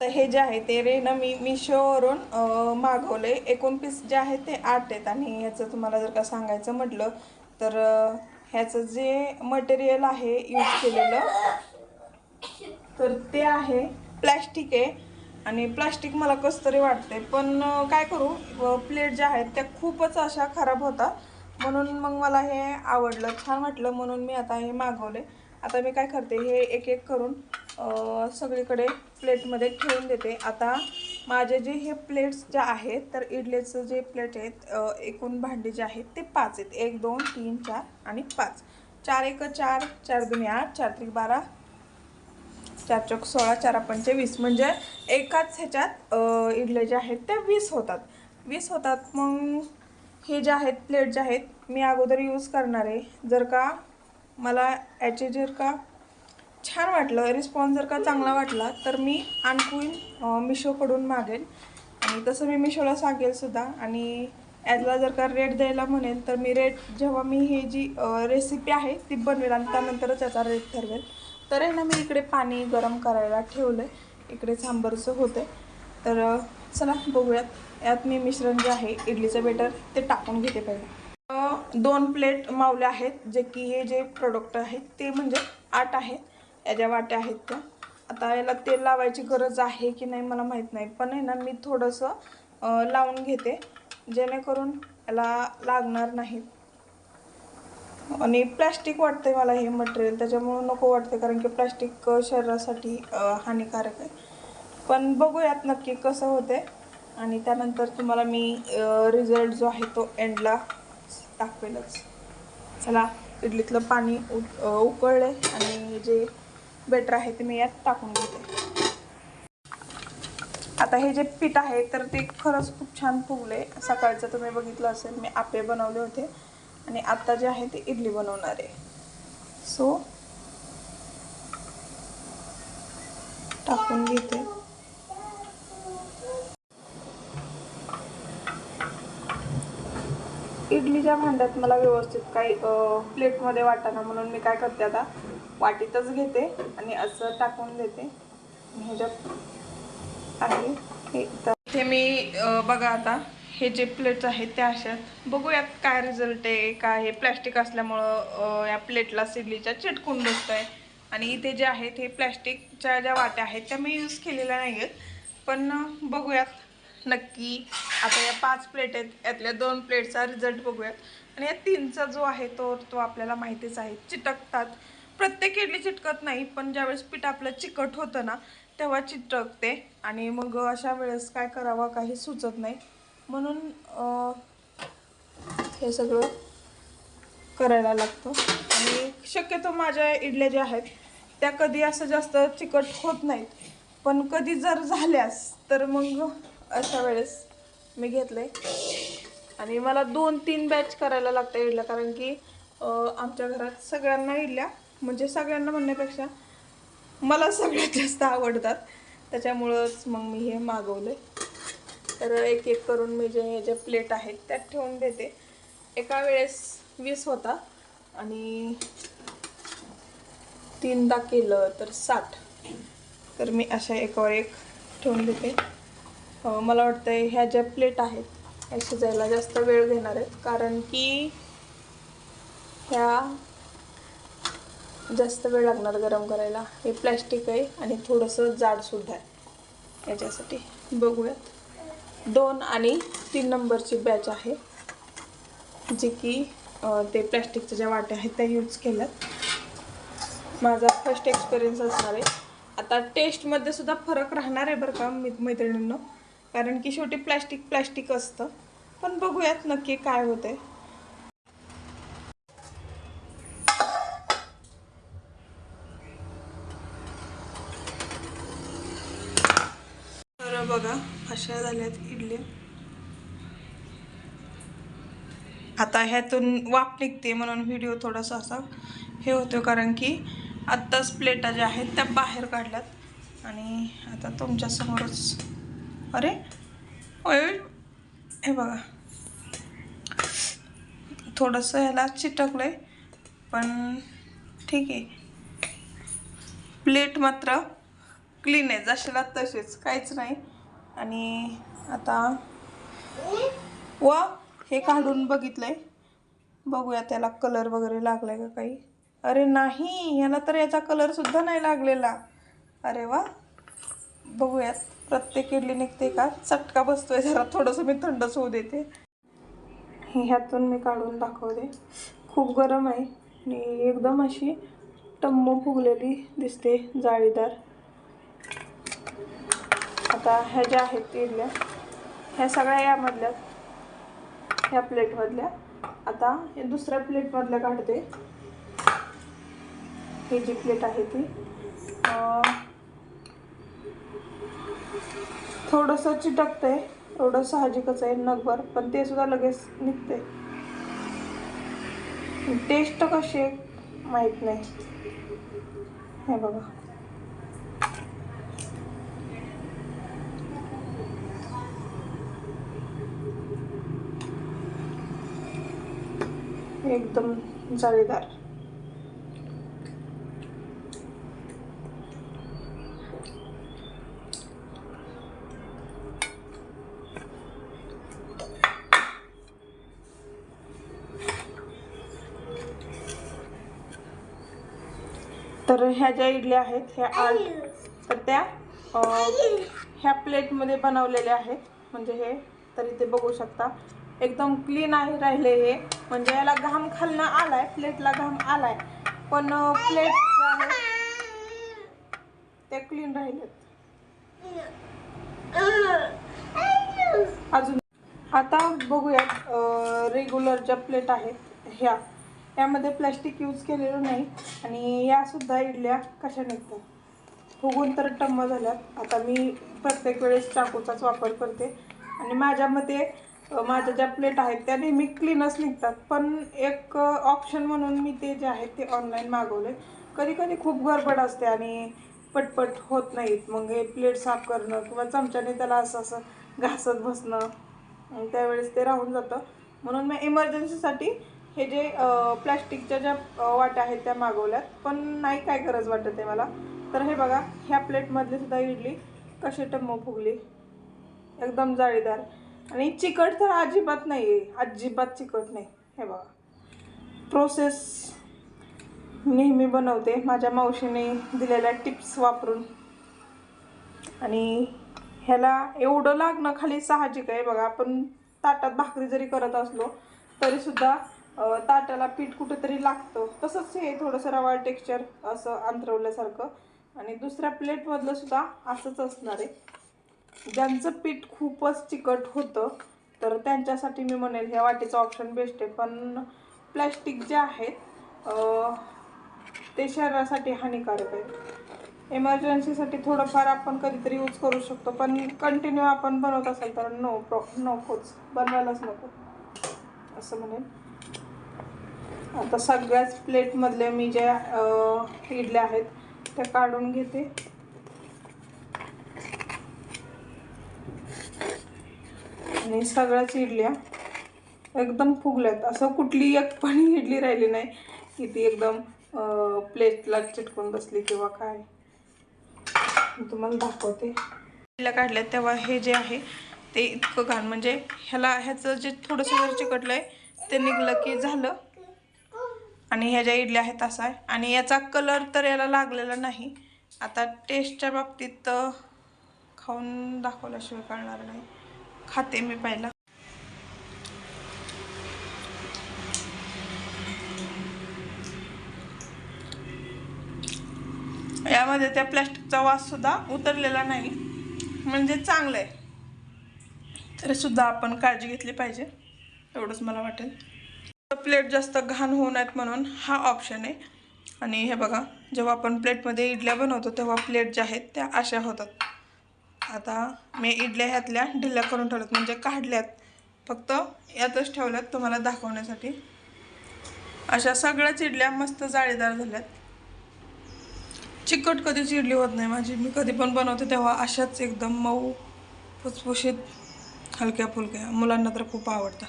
तर हे जे आहे ते रेनं मी मिशोवरून मागवले एकूण पीस जे आहे ते आठ आहेत आणि ह्याचं तुम्हाला जर का सांगायचं म्हटलं तर ह्याचं जे मटेरियल आहे यूज केलेलं तर ते आहे प्लॅस्टिक आहे. आणि प्लास्टिक मला कसं तरी वाटते पण काय करू? प्लेट ज्या आहेत त्या खूपच अशा खराब होतात. म्हणून मग मला हे आवडलं. छान वाटलं. म्हणून मी आता हे मागवले आता मी काय करते हे एक एक करून सगळीकडे प्लेटमध्ये ठेवून देते. आता माझे जे हे प्लेट्स ज्या आहेत तर इडलीचं जे प्लेट आहेत एकूण भांडी जे आहेत ते पाच आहेत. एक दोन तीन चार आणि पाच. चार एक चार चार दोन आठ चार त्रिक बारा चार चौक सोळा चार पंचे वीस. म्हणजे एकाच ह्याच्यात इडले जे आहेत त्या वीस होतात. वीस होतात मग हे जे आहेत प्लेट जे आहेत मी अगोदर यूज करणार आहे. जर का मला याचे जर का छान वाटलं रिस्पॉन्स जर का चांगला वाटला तर मी आणखीन मिशोकडून मागेल आणि तसं मी मिशोला सांगेलसुद्धा आणि याला जर का रेट द्यायला म्हणेल तर मी रेट जेव्हा मी हे जी रेसिपी आहे ती बनवेल आणि त्यानंतरच याचा रेट ठरवेल. तर आहे ना मी इकडे पाणी गरम करायला ठेवलं आहे इकडे सांबरचं होतं तर चला बघूयात. यात मी मिश्रण जे आहे इडलीचं बेटर ते टाकून घेते पहिले. दोन प्लेट मावले आहेत जे की हे जे प्रोडक्ट आहेत ते म्हणजे आठ आहेत. या ज्या वाट्या आहेत त्या. आता याला तेल लावायची गरज आहे की नाही मला माहीत नाही. पण आहे ना मी थोडंसं लावून घेते. जेणेकरून याला लागणार नाही. आणि प्लॅस्टिक वाटतंय मला हे मटेरियल त्याच्यामुळं नको वाटते कारण की प्लॅस्टिक शरीरासाठी हानिकारक आहे. पण बघूयात नक्की कसं होते आणि त्यानंतर तुम्हाला मी रिझल्ट जो आहे तो एंडला टाकवेलच चला इडलीतलं पाणी उ उकळले आणि जे बेटर आहे ते मी यात टाकून घेते. आता हे जे पीठ आहे तर ते खरंच खूप छान फुगले सकाळचं तुम्ही बघितलं असेल मी आपे बनवले होते. आणि आत्ता जे आहे ते इडली बनवणार आहे. सो टाकून घेते. इडलीच्या भांड्यात मला व्यवस्थित काही प्लेटमध्ये वाटाणा म्हणून मी काय करते आता वाटीतच घेते आणि असं टाकून देते. ह्याच्यात आहे हे तर मी बघा आता हे जे प्लेट्स आहेत त्या अशात. बघूयात काय रिझल्ट आहे काय हे प्लॅस्टिक असल्यामुळं या प्लेटला सिडलीच्या चिटकून बसत आहे आणि इथे जे आहेत हे प्लॅस्टिकच्या ज्या वाट्या आहेत त्या मी यूज केलेल्या नाही आहेत पण बघूयात. नक्की आता या पाच प्लेट आहेत. यातल्या दोन प्लेटचा रिझल्ट बघूयात. आणि या तीनचा जो आहे तो तो आपल्याला माहितीच आहे. चिटकतात. प्रत्येक इडली चिटकत नाही पण ज्यावेळेस पीठ आपलं चिकट होतं ना तेव्हा चिटकते. आणि मग अशा वेळेस काय करावं काही सुचत नाही. म्हणून हे सगळं करायला लागतं. आणि शक्यतो माझ्या इडल्या ज्या आहेत त्या कधी असं जास्त चिकट होत नाहीत. पण कधी जर झाल्यास तर मग अशा वेळेस मी घेतले आणि मला दोन तीन बॅच करायला लागतं इडल्या कारण की आमच्या घरात सगळ्यांना इडल्या म्हणजे सगळ्यांना म्हणण्यापेक्षा मला सगळ्यात जास्त आवडतात. त्याच्यामुळंच मग मी हे मागवले तर एक एक करून मी जे हे जे प्लेट आहेत त्यात ठेवून देते. एका वेळेस वीस होता. आणि तीनदा केलं तर साठ. तर मी अशा एकावर एक ठेवून देते. मला वाटतं ह्या ज्या प्लेट आहेत ह्या शिजायला जास्त वेळ घेणार आहेत. कारण की ह्या जास्त वेळ लागणार गरम करायला. हे प्लॅस्टिक आहे आणि थोडंसं जाडसुद्धा आहे. याच्यासाठी बघूयात. दोन आणि तीन नंबरची बॅच आहे जी की ते प्लॅस्टिकच्या ज्या वाट्या आहेत त्या यूज केल्यात. माझा फर्स्ट एक्सपिरियन्स असणार आहे. आता टेस्टमध्ये सुद्धा फरक राहणार आहे बरं का मित मैत्रिणींना? कारण की शेवटी प्लॅस्टिक प्लॅस्टिक असतं. पण बघूयात नक्की काय होतंय. तर बघा अशा झाल्यात इडली. आता ह्यातून वाफ निघते म्हणून व्हिडिओ थोडासा असा हे होतो कारण की आत्ताच प्लेटा ज्या आहेत त्या बाहेर काढल्यात. आणि आता तुमच्यासमोरच अरे? हे बघा. थोडंसं ह्याला चिटकलं आहे पण ठीक आहे. प्लेट मात्र क्लीन आहे जशाला तसेच काहीच नाही. आणि आता व हे काढून बघितलं आहे बघूया त्याला कलर वगैरे लागलाय का काही. अरे नाही ह्याला तर याचा कलरसुद्धा नाही लागलेला. अरे वा. बघूयात. प्रत्येक इडली निघते का? चटका बसतोय जरा थोडंसं मी थंडच होऊ देते. ह्यातून मी काढून दाखवते. खूप गरम आहे आणि एकदम अशी टम्म फुगलेली दिसते जाळीदार. आता ह्या ज्या आहेत इडल्या ह्या सगळ्या यामधल्या ह्या प्लेटमधल्या आता हे दुसऱ्या प्लेटमधल्या काढते. ही जी प्लेट आहे ती थोडंसं चिटकते एवढं साहजिकच आहे नगभर पण ते सुद्धा लगेच निघते टेस्ट कशी आहे माहीत नाही. हे बघा. एकदम जाळीदार. तर ह्या ज्या इडल्या आहेत ह्या आठ तर त्या ह्या प्लेटमध्ये बनवलेल्या आहेत. म्हणजे हे तर इथे बघू शकता. एकदम क्लीन आहे राहिले हे. म्हणजे याला घाम खालनं आलाय प्लेटला घाम आलाय. पण प्लेट ते क्लीन राहिलेत. अजून आता बघूयात रेग्युलर ज्या प्लेट आहेत ह्या. यामध्ये प्लॅस्टिक यूज केलेलं नाही. आणि यासुद्धा इडल्या कशा निघतात फुगून तर टम्म झाल्यात. आता मी प्रत्येक वेळेस चाकूचाच वापर करते. आणि माझ्या मते माझ्या ज्या प्लेट आहेत त्या नेहमी क्लीनच निघतात. पण एक ऑप्शन म्हणून मी ते जे आहेत ते ऑनलाईन मागवले. कधी कधी खूप गडबड असते आणि पटपट होत नाहीत. मग हे प्लेट साफ करणं किंवा चमच्याने त्याला असं असं घासत बसणं त्यावेळेस ते राहून जातं. म्हणून मी इमर्जन्सीसाठी हे जे प्लॅस्टिकच्या ज्या वाट्या आहेत त्या मागवल्यात पण नाही काय गरज वाटत आहे मला. तर हे बघा ह्या प्लेटमधली सुद्धा इडली कशी टम्म फुगली. एकदम जाळीदार. आणि चिकट तर अजिबात नाही आहे अजिबात चिकट नाही. हे बघा. प्रोसेस नेहमी बनवते. माझ्या मावशीने दिलेल्या टिप्स वापरून. आणि ह्याला एवढं लागणं खाली साहजिक आहे बघा. आपण ताटात भाकरी जरी करत असलो तरीसुद्धा ताटाला पीठ कुठेतरी लागतं. तसंच हे थोडंसं रवाळ टेक्स्चर असं अंतरवल्यासारखं आणि दुसऱ्या प्लेटमधलं सुद्धा असंच असणार आहे. ज्यांचं पीठ खूपच चिकट होतं तर त्यांच्यासाठी मी म्हणेल ह्या वाटीचं ऑप्शन बेस्ट आहे. पण प्लॅस्टिक जे आहेत ते शरीरासाठी हानिकारक आहे. इमर्जन्सीसाठी थोडंफार आपण कधीतरी यूज करू शकतो पण कंटिन्यू आपण बनवत असेल तर नो प्रॉ नकोच बनवायलाच नको. असं म्हणेल. आता सगळ्याच प्लेटमधल्या मी ज्या इडल्या आहेत त्या काढून घेते. आणि सगळ्याच इडल्या एकदम फुगल्यात. असं कुठली एक पण इडली राहिली नाही की ती एकदम प्लेटला चिटकून बसली किंवा काय. तुम्हाला दाखवते. इडल्या काढल्या तेव्हा हे जे आहे ते इतकं घाण. म्हणजे ह्याला ह्याचं जे थोडंसं जर चिकटलं आहे ते निघलं की झालं. आणि ह्या ज्या इडल्या आहेत असा आहे. आणि याचा कलर तर याला लागलेला नाही. आता टेस्टच्या बाबतीत खाऊन दाखवल्याशिवाय कळणार नाही. खाते मी पहिला. यामध्ये त्या प्लॅस्टिकचा वास सुद्धा उतरलेला नाही. म्हणजे चांगलं आहे तरी सुद्धा आपण काळजी घेतली पाहिजे. एवढंच मला वाटेल. प्लेट जास्त घाण होऊ नयेत म्हणून हा ऑप्शन आहे. आणि हे बघा जेव्हा आपण प्लेटमध्ये इडल्या बनवतो तेव्हा प्लेट ज्या आहेत त्या अशा होतात. आता मी इडल्या ह्यातल्या ढिल्ल्या करून ठेवल्यात म्हणजे काढल्यात. फक्त यातच ठेवल्यात तुम्हाला दाखवण्यासाठी. अशा सगळ्याच इडल्या मस्त जाळीदार झाल्यात. चिकट कधीच इडली होत नाही माझी. मी कधी पण बनवते तेव्हा अशाच एकदम मऊ फुसफुशीत हलक्या फुलक्या मुलांना तर खूप आवडतं.